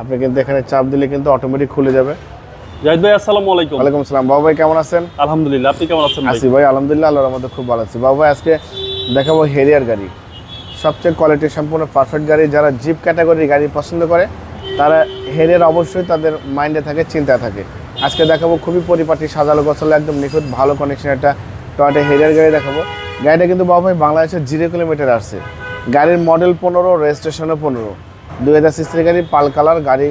আপনি কিন্তু এখানে চাপ দিলে কিন্তু অটোমেটিক খুলে যাবে। জাহিদ ভাই আসসালামু আলাইকুম। ওয়ালাইকুম আসসালাম। বাবু ভাই কেমন আছেন? আলহামদুলিল্লাহ আপনি কেমন আছেন আসি ভাই আলহামদুলিল্লাহ আল্লাহর মধ্যে খুব ভালো আছি। বাবু ভাই আজকে দেখাবো হেরিয়ার গাড়ি। সবচেয়ে কোয়ালিটি সম্পূর্ণ পারফেক্ট গাড়ি। যারা জিপ ক্যাটাগরির গাড়ি পছন্দ করে তারা হেরিয়ার অবশ্যই তাদের মাইন্ডে থাকে চিন্তায় থাকে। আজকে দেখাবো খুবই পরিপাটি সাজালো গোছালো একদম নিখুঁত ভালো কনেকশন একটা টয়টা হেরিয়ার গাড়ি দেখাবো। গাড়িটা কিন্তু বাবু ভাই বাংলাদেশের জিরো কিলোমিটার আসছে। গাড়ির মডেল পনেরো রেজিস্ট্রেশনও পনেরো। দুই হাজার সিসির গাড়ি পাল কালার গাড়ি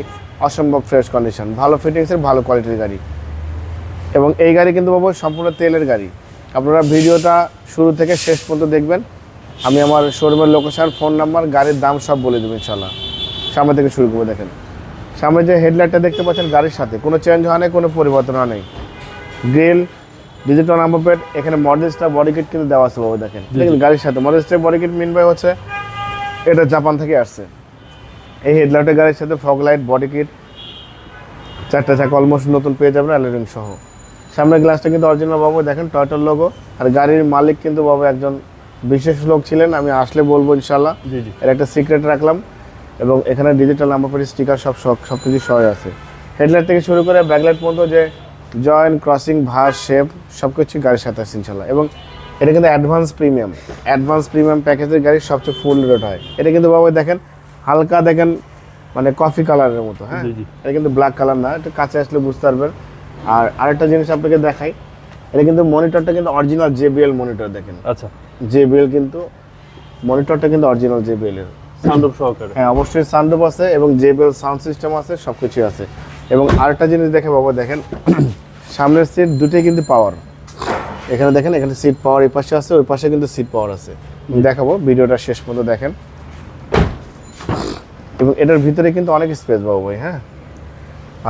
অসম্ভব ফ্রেশ কন্ডিশন ভালো ফিটিংসের ভালো কোয়ালিটির গাড়ি। এবং এই গাড়ি কিন্তু বাবু সম্পূর্ণ তেলের গাড়ি। আপনারা ভিডিওটা শুরু থেকে শেষ পর্যন্ত দেখবেন। আমি আমার শোরুমের লোকেশন ফোন নাম্বার গাড়ির দাম সব বলে দেবো ইনশাল্লাহ সামনে থেকে শুরু করব দেখেন। সামনে যে হেডলাইটটা দেখতে পাচ্ছেন গাড়ির সাথে। কোনো চেঞ্জ হয় নাই কোনো পরিবর্তন হয় নাই। গ্রিল ডিজিটাল নাম্বার প্লেট এখানে মডেল স্টার বডি কিট কিন্তু দেওয়া আছে বাবু দেখেন। দেখেন গাড়ির সাথে model star body kit mean by হচ্ছে এটা জাপান থেকে আসছে। এই হেডলাইটের গাড়ির সাথে ফগ লাইট বডি কিট চারটা চাকা অলমোস্ট নতুন পেয়ে যাবেন অ্যালোরিং সহ। সামনের গ্লাসটা কিন্তু অরিজিনাল বাবু দেখেন টয়টার লোগো আর গাড়ির মালিক কিন্তু বাবু একজন বিশেষ লোক ছিলেন আমি আসলে বলব ইনশাল্লাহ জি জি। এর একটা সিক্রেট রাখলাম। এবং এখানে ডিজিটাল নাম্বার প্লেট স্টিকার সব সব কিছু সহ আছে। হেডলাইট থেকে শুরু করে ব্যাকলাইট পর্যন্ত যে জয়েন ক্রসিং ভাস শেপ সব কিছু গাড়ির সাথে আছে ইনশাল্লাহ এবং এটা কিন্তু অ্যাডভান্স প্রিমিয়াম অ্যাডভান্স প্রিমিয়াম প্যাকেজের গাড়ি সবচেয়ে ফুল রেট হয়। এটা কিন্তু বাবু দেখেন হালকা দেখেন মানে কফি কালারের মতো হ্যাঁ। এটা কিন্তু ব্ল্যাক কালার না এটা কাছে আসলে বুঝতে পারবেন। আর আরেকটা জিনিস আপনাকে দেখাই এটা কিন্তু মনিটরটা কিন্তু অরিজিনাল জেবিএল মনিটর দেখেন। আচ্ছা। জেবিএল কিন্তু মনিটরটা কিন্তু অরিজিনাল জেবিএল এর। সান্দব সহকারে। হ্যাঁ অবশ্যই সানরুফ আছে এবং জেবিএল সাউন্ড সিস্টেম আছে সব কিছুই আছে। এবং আরেকটা জিনিস দেখে বাবা দেখেন সামনের সিট দুটোই কিন্তু পাওয়ার এখানে দেখেন এখানে সিট পাওয়ার এই পাশে আছে ওই পাশে কিন্তু সিট পাওয়ার আছে। দেখাবো ভিডিওটা শেষ পর্যন্ত দেখেন। এবং এটার ভিতরে কিন্তু অনেক স্পেস বাবু ভাই হ্যাঁ?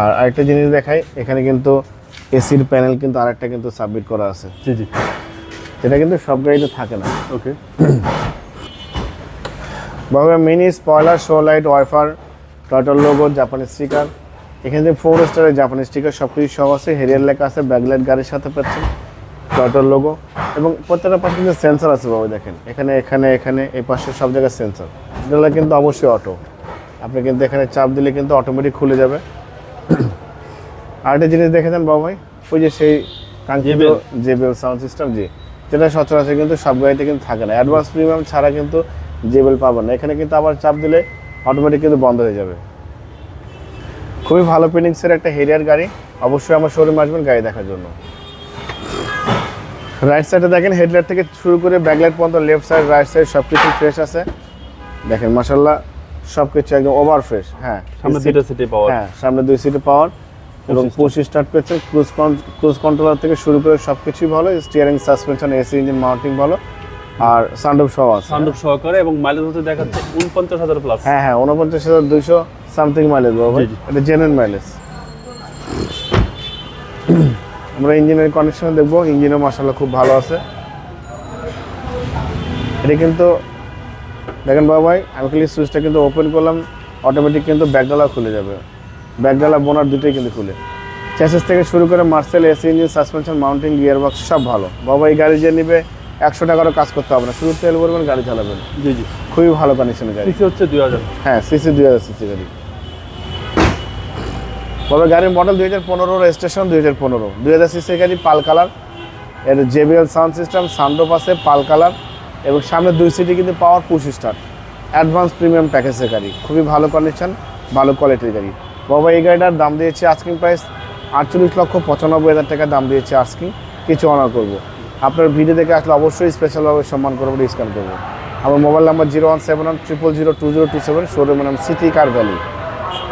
আর আরেকটা জিনিস দেখাই এখানে কিন্তু এসির প্যানেল কিন্তু আরেকটা কিন্তু সাবমিট করা আছে। জি জি। যেটা কিন্তু সব গাড়িতে থাকে না। ওকে বাবা mini spoiler show light wiper টয়টার logo জাপানি স্টিকার এখানে যে ফোর স্টারের জাপানি স্টিকার সব কিছু সব আছে হেরিয়ার লেখা আছে ব্যাকলাইট গাড়ির সাথে পাচ্ছেন টয়টার লোগো এবং প্রত্যেকটা পাশে কিন্তু সেন্সর আছে বাবা দেখেন। এখানে এখানে এখানে এই পাশে সব জায়গায় সেন্সর এগুলো কিন্তু অবশ্যই অটো আপনি কিন্তু এখানে চাপ দিলে কিন্তু অটোমেটিক খুলে যাবে। আরেকটা জিনিস দেখেছেন বাবা ভাই ওই যে সেই কাঙ্ক্ষিত জেবিএল সাউন্ড সিস্টেম জি। যেটা সচরাচর কিন্তু সব গাড়িতে কিন্তু থাকে না। অ্যাডভান্স প্রিমিয়াম ছাড়া কিন্তু জেবিএল পাবেন না। এখানে কিন্তু আবার চাপ দিলে অটোমেটিক কিন্তু বন্ধ হয়ে যাবে। খুবই ভালো ফিটিংসের একটা হেরিয়ার গাড়ি। অবশ্যই আমার শোরুমে আসবেন গাড়ি দেখার জন্য। রাইট সাইডে দেখেন হেডলাইট থেকে শুরু করে ব্যাকলাইট পর্যন্ত লেফট সাইড রাইট সাইড সব কিছু ফ্রেশ আছে। দেখেন মাসাল্লাহ সব কিছু একদম ওভার ফ্রেশ হ্যাঁ। সামনে দুইটা সিটে পাওয়ার। হ্যাঁ সামনে দুই সিটে পাওয়ার এবং। পুশ স্টার্ট পেয়েছে ক্রুজ ক্রুজ কন্ট্রোলার থেকে শুরু করে সব কিছুই ভালো steering suspension AC engine mounting ভালো আর সানরুফ সহ আছে। সান্দব সহকারে এবং মাইলেজ হতে দেখাচ্ছে উনপঞ্চাশ হাজার প্লাস হ্যাঁ হ্যাঁ উনপঞ্চাশ হাজার দুইশো সামথিং মাইলেজ বাবা। এটা জেনুইন মাইলেজ আমরা ইঞ্জিনের কন্ডিশন দেখব। ইঞ্জিনও মাসাল্লাহ খুব ভালো আছে। এটা কিন্তু দেখেন বাবা ভাই আমি খালি সুইচটা কিন্তু ওপেন করলাম অটোমেটিক কিন্তু ব্যাকডালা খুলে যাবে। ব্যাকডালা বোনার দুটোই কিন্তু খুলে। চ্যাসেস থেকে শুরু করে Marcel AC engine suspension mounting gear box সব ভালো। বাবা এই গাড়ি যে নিবে একশো টাকারও কাজ করতে হবে না। শুধু তেল ভরবেন গাড়ি চালাবেন। জি জি। খুবই ভালো কন্ডিশনের গাড়ি। সিসি হচ্ছে দুই হাজার। হ্যাঁ সিসি দুই হাজার সিসি গাড়ি। তবে গাড়ির মডেল দুই হাজার পনেরো রেজিস্ট্রেশন দুই হাজার পনেরো। দুই হাজার সিসি গাড়ি পাল কালার। এর জেবিএল সাউন্ড সিস্টেম আছে পাল কালার। এবং সামনে দুই সিটি কিন্তু power push start. Advance premium প্যাকেজের গাড়ি, খুবই ভালো কন্ডিশন ভালো কোয়ালিটির গাড়ি। বাবা, এই গাড়িটার দাম দিয়েছে আস্কিং প্রাইস আটচল্লিশ লক্ষ পঁচানব্বই হাজার টাকা, দাম দিয়েছে আস্কিং কিছু অনার করব। আপনার ভিডিও দেখে আসলে অবশ্যই স্পেশালভাবে সম্মান করব ডিসকাউন্ট করব। আমার mobile number zero one seven one triple zero two zero two seven শোরুমের নাম সিটি কার ভ্যালি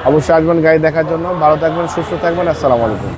অবশ্যই আসবেন গাড়ি দেখার জন্য। ভালো থাকবেন, সুস্থ থাকবেন, আসসালামু আলাইকুম।